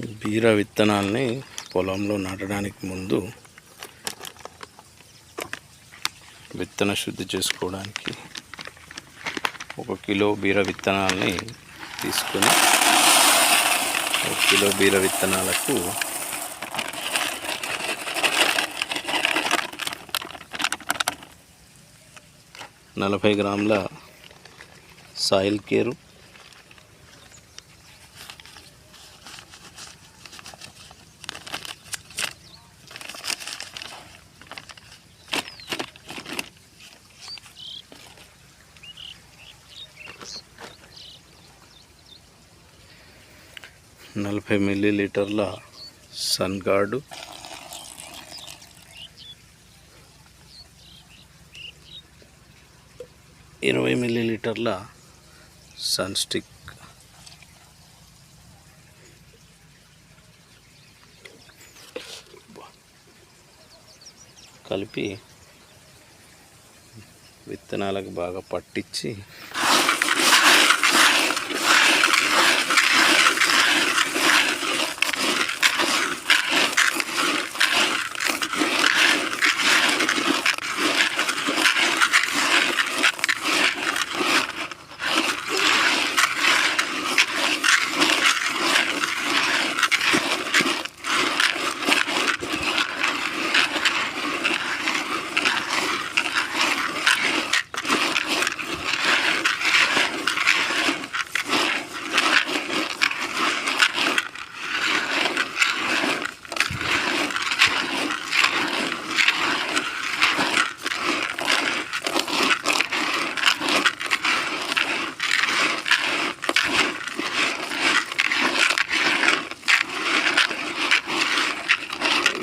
బీర విత్తనాల్ని పొలంలో నాటడానికి ముందు విత్తన శుద్ధి చేసుకోవడానికి ఒక కిలో బీర విత్తనాల్ని తీసుకొని ఒక కిలో బీర విత్తనాలకు నలభై గ్రాముల సాయిల్ కేరు నలభై మిల్లీలీటర్ల సన్ గార్డు. ఇరవై మిల్లీలీటర్ల సన్ స్టిక్. కలిపి విత్తనాలకు బాగా పట్టించి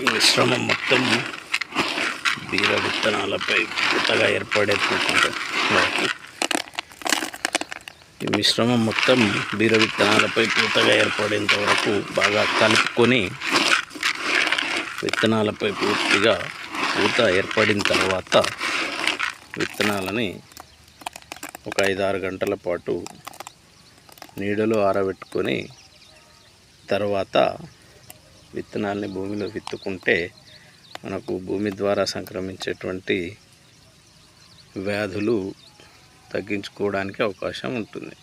ఈ మిశ్రమం మొత్తం బీర విత్తనాలపై కొత్తగా ఏర్పడేటువంటి ఈ మిశ్రమం మొత్తం బీర విత్తనాలపై పూతగా ఏర్పడేంత వరకు బాగా కలుపుకొని విత్తనాలపై పూర్తిగా పూత ఏర్పడిన తర్వాత విత్తనాలని ఒక ఐదు ఆరు గంటల పాటు నీడలో ఆరబెట్టుకొని తర్వాత విత్తనాల్ని భూమిలో విత్తుకుంటే మనకు భూమి ద్వారా సంక్రమించేటువంటి వ్యాధులు తగ్గించుకోవడానికి అవకాశం ఉంటుంది.